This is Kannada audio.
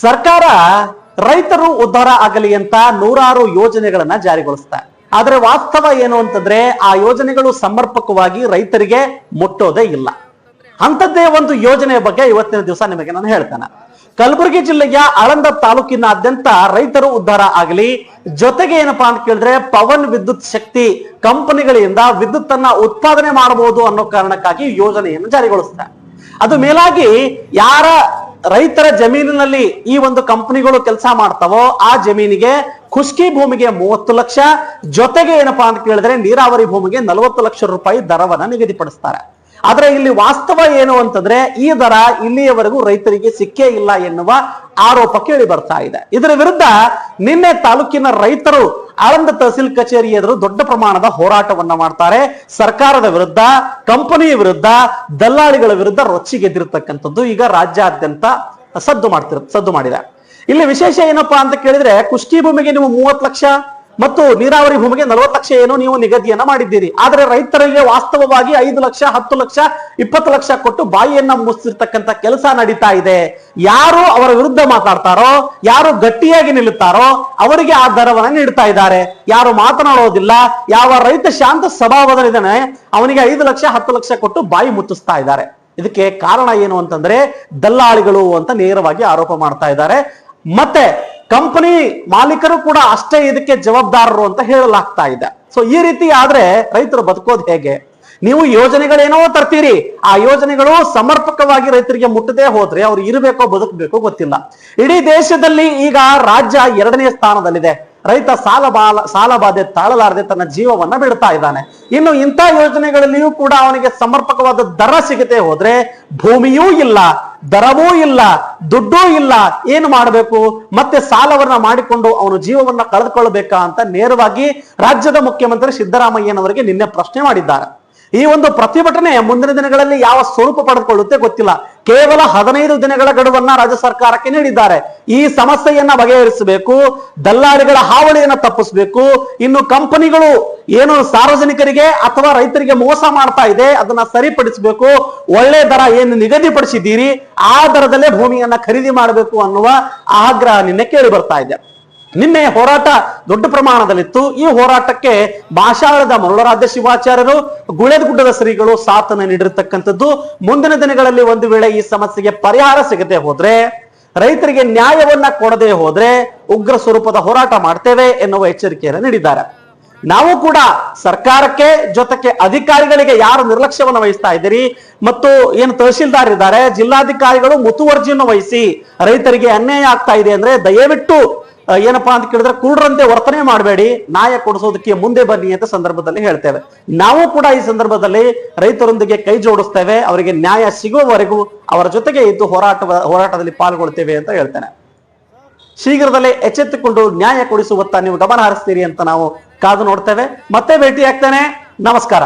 ಸರ್ಕಾರ ರೈತರು ಉದ್ಧಾರ ಆಗಲಿ ಅಂತ ನೂರಾರು ಯೋಜನೆಗಳನ್ನ ಜಾರಿಗೊಳಿಸ್ತಾ ಆದ್ರೆ ವಾಸ್ತವ ಏನು ಅಂತಂದ್ರೆ ಆ ಯೋಜನೆಗಳು ಸಮರ್ಪಕವಾಗಿ ರೈತರಿಗೆ ಮುಟ್ಟೋದೇ ಇಲ್ಲ. ಅಂಥದ್ದೇ ಒಂದು ಯೋಜನೆಯ ಬಗ್ಗೆ ಇವತ್ತಿನ ದಿವಸ ನಿಮಗೆ ನಾನು ಹೇಳ್ತೇನೆ. ಕಲಬುರಗಿ ಜಿಲ್ಲೆಯ ಆಳಂದ ತಾಲೂಕಿನಾದ್ಯಂತ ರೈತರು ಉದ್ಧಾರ ಆಗಲಿ, ಜೊತೆಗೆ ಏನಪ್ಪಾ ಅಂತ ಕೇಳಿದ್ರೆ ಪವನ್ ವಿದ್ಯುತ್ ಶಕ್ತಿ ಕಂಪನಿಗಳಿಂದ ವಿದ್ಯುತ್ ಅನ್ನ ಉತ್ಪಾದನೆ ಮಾಡಬಹುದು ಅನ್ನೋ ಕಾರಣಕ್ಕಾಗಿ ಯೋಜನೆಯನ್ನು ಜಾರಿಗೊಳಿಸ್ತಾರೆ ಅದು ಮೇಲಾಗಿ ಯಾರ ರೈತರ ಜಮೀನಿನಲ್ಲಿ ಈ ಒಂದು ಕಂಪನಿಗಳು ಕೆಲಸ ಮಾಡ್ತಾವೋ ಆ ಜಮೀನಿಗೆ ಖುಷ್ಕಿ ಭೂಮಿಗೆ ಮೂವತ್ತು ಲಕ್ಷ, ಜೊತೆಗೆ ಏನಪ್ಪಾ ಅಂತ ಕೇಳಿದ್ರೆ ನೀರಾವರಿ ಭೂಮಿಗೆ ನಲವತ್ತು ಲಕ್ಷ ರೂಪಾಯಿ ದರವನ್ನ ನಿಗದಿಪಡಿಸ್ತಾರೆ. ಆದ್ರೆ ಇಲ್ಲಿ ವಾಸ್ತವ ಏನು ಅಂತಂದ್ರೆ ಈ ದರ ಇಲ್ಲಿಯವರೆಗೂ ರೈತರಿಗೆ ಸಿಕ್ಕೇ ಇಲ್ಲ ಎನ್ನುವ ಆರೋಪ ಕೇಳಿ ಬರ್ತಾ ಇದೆ. ಇದರ ವಿರುದ್ಧ ನಿನ್ನೆ ತಾಲೂಕಿನ ರೈತರು ಆಳಂದ ತಹಸೀಲ್ ಕಚೇರಿ ಎದುರು ದೊಡ್ಡ ಪ್ರಮಾಣದ ಹೋರಾಟವನ್ನ ಮಾಡ್ತಾರೆ. ಸರ್ಕಾರದ ವಿರುದ್ಧ, ಕಂಪನಿಯ ವಿರುದ್ಧ, ದಲ್ಲಾಳಿಗಳ ವಿರುದ್ಧ ರೊಚ್ಚಿಗೆದ್ದಿರತಕ್ಕಂಥದ್ದು ಈಗ ರಾಜ್ಯಾದ್ಯಂತ ಸದ್ದು ಮಾಡ್ತಿರ, ಸದ್ದು ಮಾಡಿದೆ. ಇಲ್ಲಿ ವಿಶೇಷ ಏನಪ್ಪಾ ಅಂತ ಕೇಳಿದ್ರೆ ಕುಷ್ಟಿ ಭೂಮಿಗೆ ನೀವು ಮೂವತ್ತು ಲಕ್ಷ ಮತ್ತು ನೀರಾವರಿ ಭೂಮಿಗೆ ನಲವತ್ತು ಲಕ್ಷ ಏನೋ ನೀವು ನಿಗದಿಯನ್ನ ಮಾಡಿದ್ದೀರಿ. ಆದ್ರೆ ರೈತರಿಗೆ ವಾಸ್ತವವಾಗಿ ಐದು ಲಕ್ಷ, ಹತ್ತು ಲಕ್ಷ, ಇಪ್ಪತ್ತು ಲಕ್ಷ ಕೊಟ್ಟು ಬಾಯಿಯನ್ನ ಮುಚ್ಚಿರ್ತಕ್ಕಂಥ ಕೆಲಸ ನಡೀತಾ ಇದೆ. ಯಾರು ಅವರ ವಿರುದ್ಧ ಮಾತಾಡ್ತಾರೋ, ಯಾರು ಗಟ್ಟಿಯಾಗಿ ನಿಲ್ಲುತ್ತಾರೋ, ಅವರಿಗೆ ಆ ದರವನ್ನ ನೀಡ್ತಾ ಇದ್ದಾರೆ. ಯಾರು ಮಾತನಾಡೋದಿಲ್ಲ, ಯಾವ ರೈತ ಶಾಂತ ಸ್ವಭಾವದಲ್ಲಿದ್ದಾನೆ ಅವನಿಗೆ ಐದು ಲಕ್ಷ, ಹತ್ತು ಲಕ್ಷ ಕೊಟ್ಟು ಬಾಯಿ ಮುಚ್ಚಿಸ್ತಾ ಇದ್ದಾರೆ. ಇದಕ್ಕೆ ಕಾರಣ ಏನು ಅಂತಂದ್ರೆ ದಲ್ಲಾಳಿಗಳು ಅಂತ ನೇರವಾಗಿ ಆರೋಪ ಮಾಡ್ತಾ ಇದ್ದಾರೆ. ಮತ್ತೆ ಕಂಪನಿ ಮಾಲೀಕರು ಕೂಡ ಅಷ್ಟೇ ಇದಕ್ಕೆ ಜವಾಬ್ದಾರರು ಅಂತ ಹೇಳಲಾಗ್ತಾ ಇದೆ. ಸೊ ಈ ರೀತಿ ಆದ್ರೆ ರೈತರು ಬದುಕೋದು ಹೇಗೆ? ನೀವು ಯೋಜನೆಗಳೇನೋ ತರ್ತೀರಿ, ಆ ಯೋಜನೆಗಳು ಸಮರ್ಪಕವಾಗಿ ರೈತರಿಗೆ ಮುಟ್ಟದೇ ಹೋದ್ರೆ ಅವ್ರು ಇರಬೇಕೋ ಬದುಕಬೇಕೋ ಗೊತ್ತಿಲ್ಲ. ಇಡೀ ದೇಶದಲ್ಲಿ ಈಗ ರಾಜ್ಯ ಎರಡನೇ ಸ್ಥಾನದಲ್ಲಿದೆ. ರೈತ ಸಾಲ ಬಾಲ, ಸಾಲ ಬಾಧೆ ತಾಳಲಾರದೆ ತನ್ನ ಜೀವವನ್ನ ಬಿಡ್ತಾ ಇದ್ದಾನೆ. ಇನ್ನು ಇಂಥ ಯೋಜನೆಗಳಲ್ಲಿಯೂ ಕೂಡ ಅವನಿಗೆ ಸಮರ್ಪಕವಾದ ದರ ಸಿಗದೆ ಹೋದ್ರೆ ಭೂಮಿಯೂ ಇಲ್ಲ. ದರವೂ ಇಲ್ಲ, ದುಡ್ಡೂ ಇಲ್ಲ, ಏನು ಮಾಡಬೇಕು? ಮತ್ತೆ ಸಾಲವನ್ನ ಮಾಡಿಕೊಂಡು ಅವನು ಜೀವವನ್ನ ಕಳೆದುಕೊಳ್ಳಬೇಕಾ ಅಂತ ನೇರವಾಗಿ ರಾಜ್ಯದ ಮುಖ್ಯಮಂತ್ರಿ ಸಿದ್ದರಾಮಯ್ಯನವರಿಗೆ ನಿನ್ನೆ ಪ್ರಶ್ನೆ ಮಾಡಿದ್ದಾರೆ. ಈ ಒಂದು ಪ್ರತಿಭಟನೆ ಮುಂದಿನ ದಿನಗಳಲ್ಲಿ ಯಾವ ಸ್ವರೂಪ ಪಡೆದುಕೊಳ್ಳುತ್ತೆ ಗೊತ್ತಿಲ್ಲ. ಕೇವಲ ಹದಿನೈದು ದಿನಗಳ ಗಡುವನ್ನ ರಾಜ್ಯ ಸರ್ಕಾರಕ್ಕೆ ನೀಡಿದ್ದಾರೆ. ಈ ಸಮಸ್ಯೆಯನ್ನ ಬಗೆಹರಿಸಬೇಕು, ದಲ್ಲಾಳಿಗಳ ಹಾವಳಿಯನ್ನ ತಪ್ಪಿಸಬೇಕು, ಇನ್ನು ಕಂಪನಿಗಳು ಏನು ಸಾರ್ವಜನಿಕರಿಗೆ ಅಥವಾ ರೈತರಿಗೆ ಮೋಸ ಮಾಡ್ತಾ ಇದೆ, ಅದನ್ನ ಸರಿಪಡಿಸಬೇಕು, ಒಳ್ಳೆ ದರ ಏನು ನಿಗದಿಪಡಿಸಿದ್ದೀರಿ, ಆ ದರದಲ್ಲೇ ಭೂಮಿಯನ್ನ ಖರೀದಿ ಮಾಡಬೇಕು ಅನ್ನುವ ಆಗ್ರಹ ನಿನ್ನೆ ಕೇಳಿ ಬರ್ತಾ ಇದೆ. ನಿನ್ನೆ ಹೋರಾಟ ದೊಡ್ಡ ಪ್ರಮಾಣದಲ್ಲಿತ್ತು. ಈ ಹೋರಾಟಕ್ಕೆ ಭಾಷಾಳದ ಮರುಳರಾಧ್ಯ ಶಿವಾಚಾರ್ಯರು ಗುಳೇದಗುಡ್ಡದ ಶ್ರೀಗಳು ಸಾಥನ ನೀಡಿರತಕ್ಕಂಥದ್ದು. ಮುಂದಿನ ದಿನಗಳಲ್ಲಿ ಒಂದು ವೇಳೆ ಈ ಸಮಸ್ಯೆಗೆ ಪರಿಹಾರ ಸಿಗದೆ ಹೋದ್ರೆ, ರೈತರಿಗೆ ನ್ಯಾಯವನ್ನ ಕೊಡದೆ ಹೋದ್ರೆ ಉಗ್ರ ಸ್ವರೂಪದ ಹೋರಾಟ ಮಾಡ್ತೇವೆ ಎನ್ನುವ ಎಚ್ಚರಿಕೆಯನ್ನು ನೀಡಿದ್ದಾರೆ. ನಾವು ಕೂಡ ಸರ್ಕಾರಕ್ಕೆ, ಜೊತೆಗೆ ಅಧಿಕಾರಿಗಳಿಗೆ ಯಾರು ನಿರ್ಲಕ್ಷ್ಯವನ್ನು ವಹಿಸ್ತಾ ಇದ್ದೀರಿ ಮತ್ತು ಏನು ತಹಶೀಲ್ದಾರ್ ಇದ್ದಾರೆ, ಜಿಲ್ಲಾಧಿಕಾರಿಗಳು ಮುತುವರ್ಜಿಯನ್ನು ವಹಿಸಿ ರೈತರಿಗೆ ಅನ್ಯಾಯ ಆಗ್ತಾ ಇದೆ ಅಂದ್ರೆ ದಯವಿಟ್ಟು ಏನಪ್ಪಾ ಅಂತ ಕೇಳಿದ್ರೆ ಕುರುಡ್ರಂತೆ ವರ್ತನೆ ಮಾಡಬೇಡಿ, ನ್ಯಾಯ ಕೊಡಿಸೋದಕ್ಕೆ ಮುಂದೆ ಬನ್ನಿ ಅಂತ ಸಂದರ್ಭದಲ್ಲಿ ಹೇಳ್ತೇವೆ. ನಾವು ಕೂಡ ಈ ಸಂದರ್ಭದಲ್ಲಿ ರೈತರೊಂದಿಗೆ ಕೈ ಜೋಡಿಸ್ತೇವೆ, ಅವರಿಗೆ ನ್ಯಾಯ ಸಿಗುವವರೆಗೂ ಅವರ ಜೊತೆಗೆ ಇದ್ದು ಹೋರಾಟ ಹೋರಾಟದಲ್ಲಿ ಪಾಲ್ಗೊಳ್ತೇವೆ ಅಂತ ಹೇಳ್ತೇನೆ. ಶೀಘ್ರದಲ್ಲೇ ಎಚ್ಚೆತ್ತುಕೊಂಡು ನ್ಯಾಯ ಕೊಡಿಸುವತ್ತ ನೀವು ಗಮನ ಹರಿಸ್ತೀರಿ ಅಂತ ನಾವು ಕಾದು ನೋಡ್ತೇವೆ. ಮತ್ತೆ ಭೇಟಿ ಆಗ್ತೇನೆ ನಮಸ್ಕಾರ.